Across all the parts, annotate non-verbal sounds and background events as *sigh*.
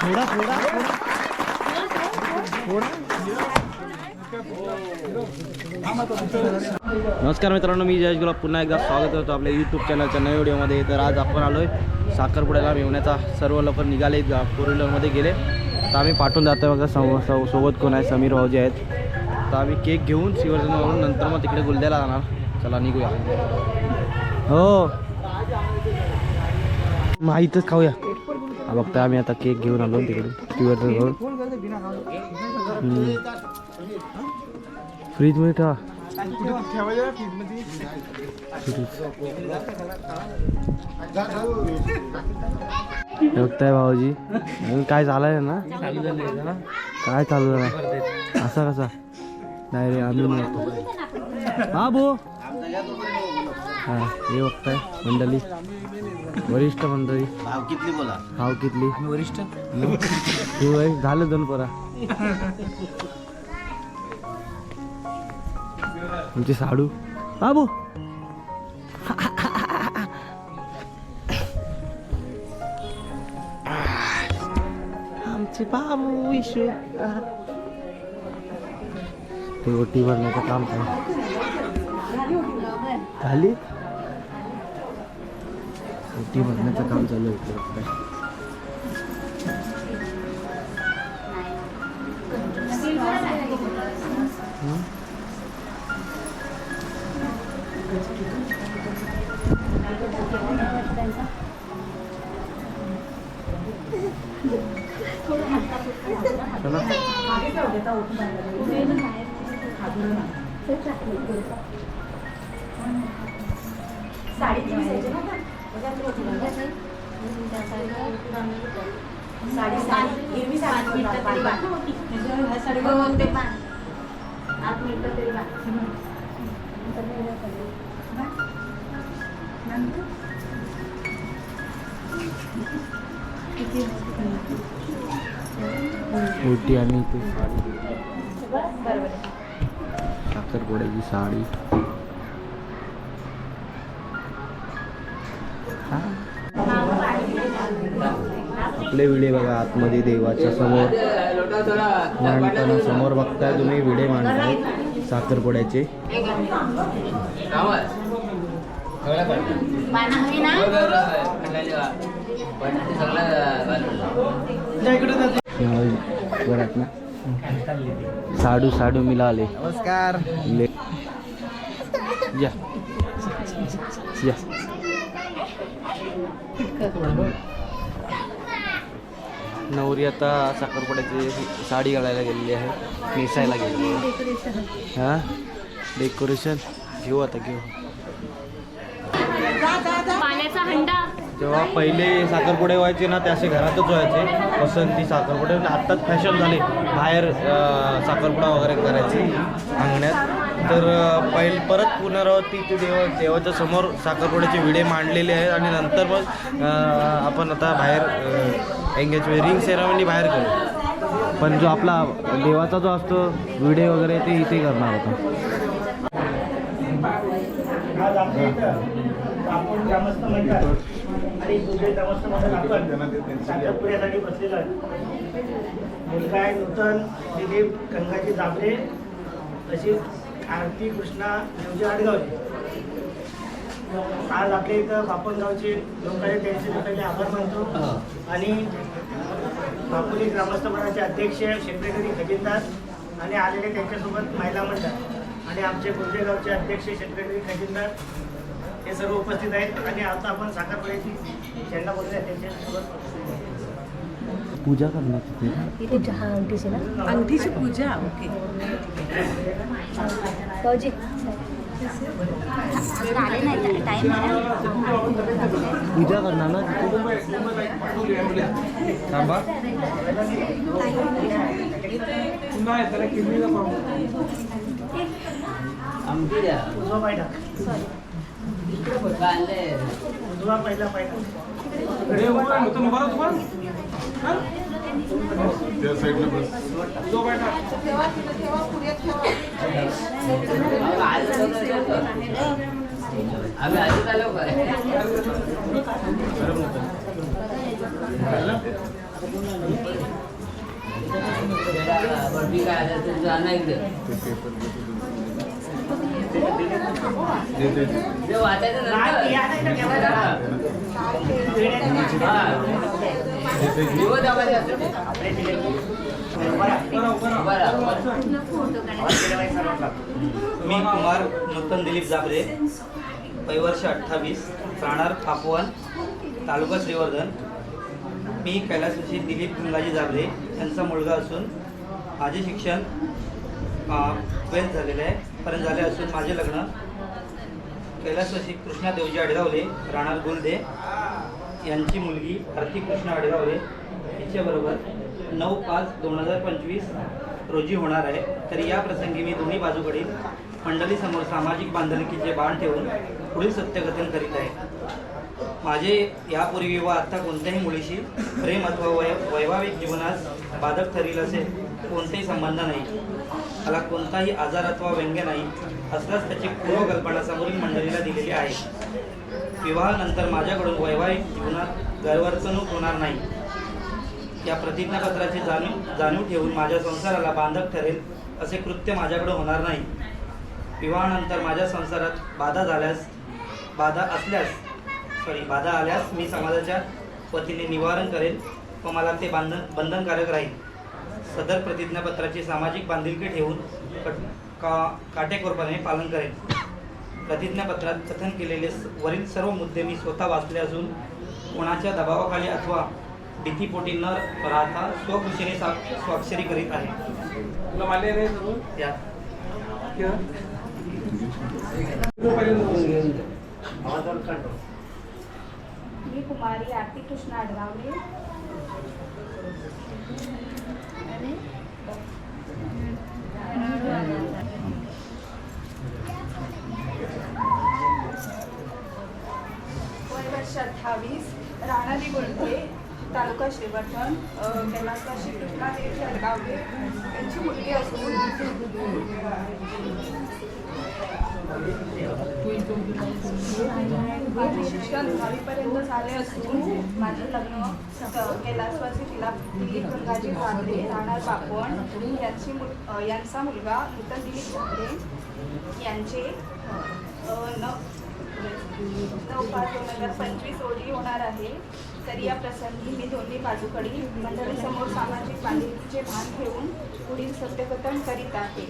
थोडा थोडा नमस्कार मित्रांनो मी जयेश गुलाब. पुन्हा एकदा स्वागत करतो आपल्या यूट्यूब चॅनलच्या नव्या व्हिडिओमध्ये तर आज आपण आलो आहे साखरपुड्याला मेवण्याचा सर्व लोक निघाले फोर व्हीलरमध्ये गेले. तर आम्ही पाठवून जातो आहे बघा सो- सोबत कोण आहे? समीर भाऊजी आहेत. आता आम्ही केक घेऊन शिवर्जनवरून नंतर मग तिकडे गुलद्याला जाणार. चला निघूया. हो. माहीतच खाऊया. हा बघता आम्ही आता केक घेऊन आलो तिकडून शिवर्जनवरून फ्रीजमध्ये ठेवा. बघताय भाऊजी. काय झालंय ना? काय चालू झालं असा कसा? नाही रे आम्ही येतो हा भो हा हे बघताय मंडळी. वरिष्ठ मंडळी. भाव कितली? बोला भाव कितली वरिष्ठ तू एक झालं दोन पोरा. तुमची साडू. हा बाबू आमचे बाबू इशू. ते ओटी भरण्याचं काम काय झाली ओटी भरण्याचं काम चालू होतं चला. साडी साडी हिरवी साडी तरी साडी आठ मिनिटं तरी ओटी आणि ते साखरपुड्याची साडी. आपले व्हिडिओ बघा आतमध्ये देवाच्या समोर. मांडताना समोर बघताय तुम्ही व्हिडिओ मांडताय साखरपुड्याचे. बरं ना? साडू साडू मिळाले नमस्कार. ले. या. या. नवरी आता साखरपुड्याची साडी घालायला गेलेली आहे. नेसायला गेलेली आहे. हां? डेकोरेशन घेऊ आता घेऊ. पाण्याचा हंडा. तेव्हा पहिले साखरपुडे व्हायचे ना ते असे घरातच व्हायचे पसंती साखरपुडे आत्ताच फॅशन झाले बाहेर साखरपुडा वगैरे करायचे अंगण्यात तर पहिल परत पुनरावृत्ती ते देव देवाच्या समोर साखरपुड्याचे विडे मांडलेले आहेत आणि नंतर मग आपण आता बाहेर एंगेज रिंग सेरेमनी बाहेर करू पण जो आपला देवाचा जो असतो विडे वगैरे ते इथे करणार होता आणि दुसरे आपण बसलेलो आहे. मुलगा आहे नूतन दिलीप गंगाजी जाबरे तसेच आरती कृष्णा देवजी आडगावचे. आज आपल्या इथं बापनगावचे लोक आहेत त्यांचे लोकांचे आभार मानतो. आणि बापुली ग्रामस्थ मंडळाचे अध्यक्ष सेक्रेटरी खजिनदार आणि आलेले त्यांच्यासोबत महिला मंडळ. आणि आमचे गुर्जेगावचे अध्यक्ष सेक्रेटरी खजिनदार. हे सर्व उपस्थित आहेत आणि आता आपण साखरपुड्याची झेंडा बोलूया त्यांच्यासोबत पूजा करणार तिथे? पूजा हा अंगठीची ना? अंगठीची पूजा ओके. भाऊजी पूजा करणार ना तिथे? थांबा. पाहिला पहिला आम्ही आधी आलो काय काय आलं तुमचं दे नाही, तर नंतर हा दिवस आवाज असतो ते. आपले दिले. बरं. बरं फोटो काढायचा मी कुमार नूतन दिलीप जाबरे वयवर्ष अठ्ठावीस राहणार खापवण तालुका श्रीवर्धन. मी कैलासवासी दिलीप गंगाजी जाबरे यांचा मुलगा असून माझे शिक्षण ट्वेल्थ झालेले आहे. पर्यंत झाले असून माझे लग्न कैलासवासी कृष्णा देवजी आडगावले राहणार गुलदे यांची मुलगी आरती कृष्णा आडगावले हिच्याबरोबर नऊ पाच दोन हजार पंचवीस रोजी होणार आहे. तर या प्रसंगी मी दोन्ही बाजूकडील मंडळीसमोर सामाजिक बांधिलकीचे बाण ठेवून पुढील सत्यकथन करीत आहे. माझे यापूर्वी व आत्ता कोणत्याही मुलीशी प्रेम अथवा वै वैवाहिक जीवनास बाधक ठरेल असे कोणतेही संबंध नाही. मला कोणताही आजार अथवा व्यंग्य नाही असल्यास त्याची पूर्वकल्पना समोरील मंडळीला दिलेली आहे. विवाहानंतर माझ्याकडून वैवाहिक जीवनात गैरवर्तणूक होणार नाही. या प्रतिज्ञापत्राची जाणीव जाणीव ठेवून माझ्या संसाराला बांधक ठरेल असे कृत्य माझ्याकडे होणार नाही. विवाहानंतर माझ्या संसारात बाधा झाल्यास बाधा असल्यास सॉरी बाधा आल्यास मी समाजाच्या वतीने निवारण करेन व मला ते बांधन बंधनकारक राहील. सदर प्रतिज्ञापत्राची सामाजिक बांधिलकी ठेवून कट का काटेकोरपणे पालन करेन. प्रतिज्ञापत्रात कथन केलेले वरील सर्व मुद्दे मी स्वतः वाचले असून कोणाच्या दबावाखाली अथवा भीतीपोटी न राहता स्वखुशीने सा स्वाक्षरी करीत आहे. काढतो. मी कुमारी आरती कृष्ण आडगावले. अठ्ठावीस राणाली गुळथे तालुका श्रीवर्धन अ, कैलासवासी कृष्णा देवी आडगावले त्यांची मुलगी असून शिक्षण दहावीपर्यंत झाले असून माझे लग्न स- कैलासवासी तिला दिलीप गंगाजी झाबरे राहणार बापण यांची मुल यांचा मुलगा नूतन दिलीप झाबरे यांचे अ, नऊ पाच दोन हजार पंचवीस रोजी होणार आहे. तर या प्रसंगी मी दोन्ही बाजूकडील मंडळीसमोर सामाजिक बांधिलकीचे भान ठेवून पुढील सत्यकथन करीत आहे.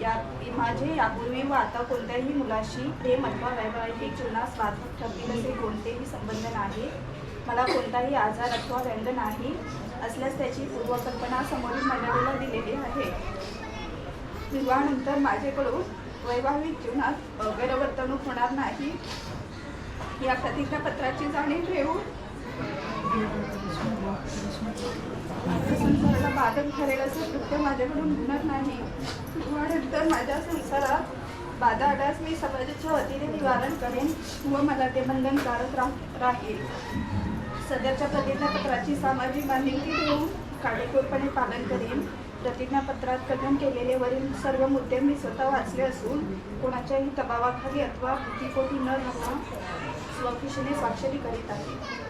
या माझे यापूर्वी व आता कोणत्याही मुलाशी प्रेम अथवा वैवाहिक जीवनास बाधक ठरतील असे कोणतेही संबंध नाही. मला कोणताही आजार अथवा व्यंग नाही असल्यास त्याची पूर्वकल्पना समोरील मंडळीला दिलेली आहे. विवाहानंतर माझ्याकडून वैवाहिक जीवनात गैरवर्तणूक होणार नाही. या प्रतिज्ञापत्राची जाणीव ठेवून संसाराला बाधक ठरेल असं कृत्य माझ्याकडून होणार नाही विवाहानंतर माझ्या संसारात बाधा आल्यास मी समाजाच्या वतीने निवारण करेन व मला ते बंधनकारक रा राहील. सध्याच्या प्रतिज्ञापत्राची सामाजिक बांधिलकी घेऊन काटेकोरपणे पालन करेन प्रतिज्ञापत्रात कथन केलेले वरील सर्व मुद्दे मी स्वतः वाचले असून कोणाच्याही दबावाखाली अथवा भीतीपोटी न राहता स्वखुशीने स्वाक्षरी करीत आहे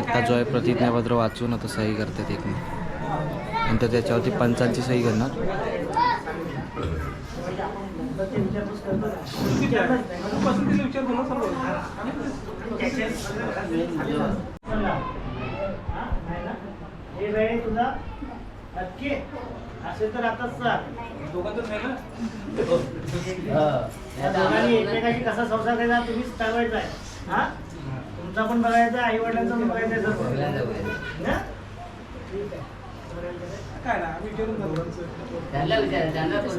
आता जो आहे प्रतिज्ञापत्र वाचून आता सही करतात एक नंतर त्याच्यावरती पंचांची सही करणार. हे वेळ तुझा नक्की. असेल तर आताच सांग. या दोघांनी एकमेकाशी कसा संसार करायचा तुम्हीच ठरवायचा आहे. हा? तुमचा पण बघायचा आई वडिलांचा पण बघायचं आहे बघायचं. ना? त्यांना विचार त्यांना कोण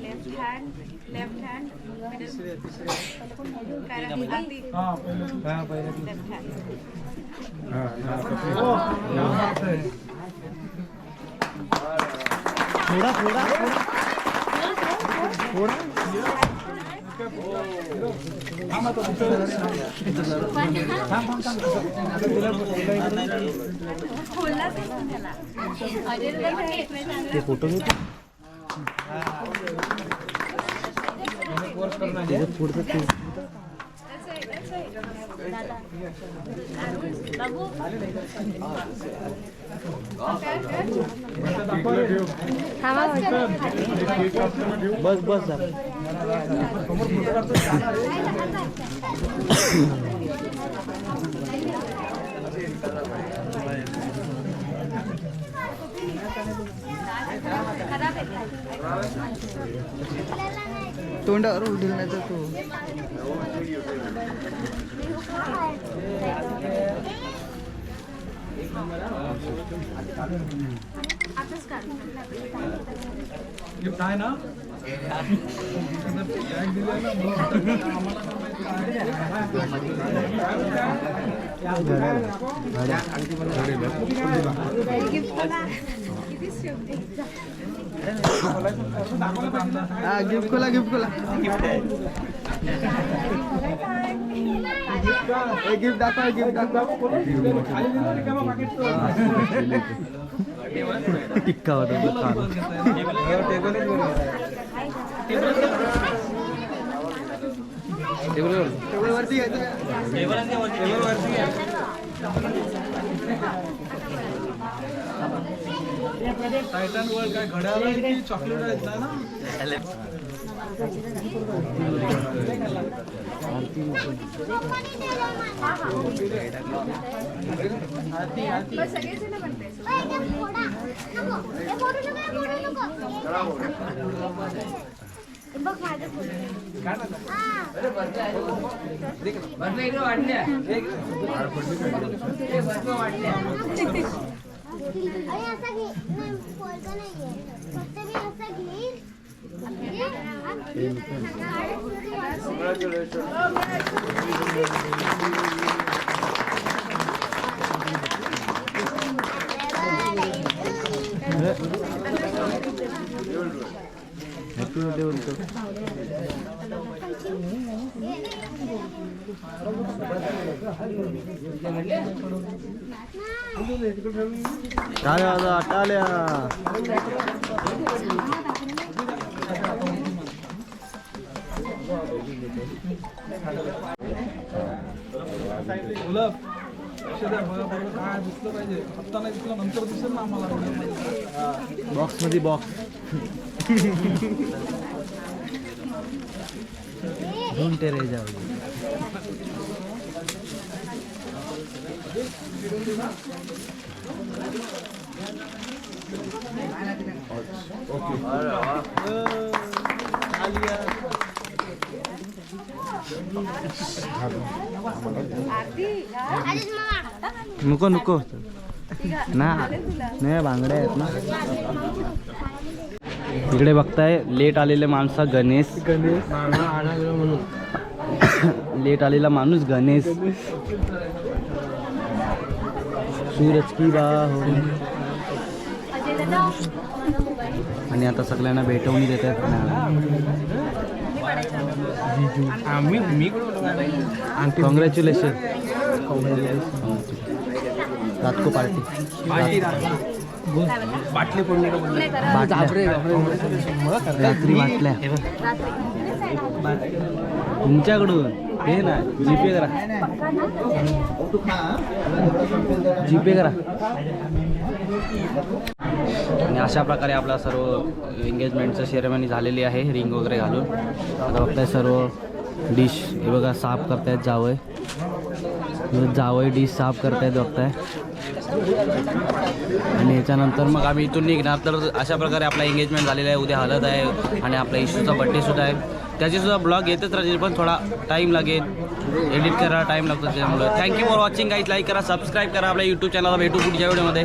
left hand left hand Aarti left hand थोडा थोडा थोडा. ते फोटो घेतो पुढचं ते. बस बस तोंडावर उडील नाही तर तू गिफ्ट आहे. ना हा गिफ्ट कोला गिफ्ट कोला गिफ्ट दाखवा गिफ्ट दाखवा. टिक्का होता दुकान टेबल वरती घ्यायचं. टायटन वर्ल्ड काय घड्याळ आहे की चॉकलेट आहेत ना? बघ माझं फोटो बर्फ इकडे अरे असा घे. नाही पोरगा नाहीये. फक्त मी असा घेईन. हॅपी बर्थडे बोलतो टाळ्या वाजवा, टाळ्या गुलाब काय दिसलं पाहिजे नाही नंतर दिसेल ना आम्हाला बॉक्समध्ये बॉक्स ढूंढते रह जाऊ नको नको. ना नाही बांगड्या आहेत ना. इकडे बघताय लेट आलेले माणसा गणेश. गणेश. *coughs* लेट आलेला माणूस गणेश. सूरज की बा हो आणि आता सगळ्यांना भेटवणी देतात आम्ही मी कॉंग्रॅच्युलेशन रातको पार्टी. बाटली रात्री बाटल्या. तुमच्याकडून. हे ना जीपे करा. जीपे करा. आणि अशा प्रकारे आपला सर्व एंगेजमेंटचं सेरेमनी झालेली आहे रिंग वगैरे घालून. आता बघताय सर्व डिश हे बघा साफ करतायत जावय जावय डिश साफ करतायत बघताय. आणि याच्यानंतर मग आम्ही इथून निघणार. तर अशा प्रकारे आपला एंगेजमेंट झालेला आहे. उद्या हलत आहे आणि आपल्या इशूचा बड्डेसुद्धा आहे. त्याचीसुद्धा ब्लॉग येतच राहील पण थोडा टाईम लागेल. एडिट करा टाईम लागतो त्याच्यामुळे. Thank you for watching guys like करा सबस्क्राईब करा. आपल्या यूट्यूब चॅनलला भेटू पुढच्या व्हिडिओमध्ये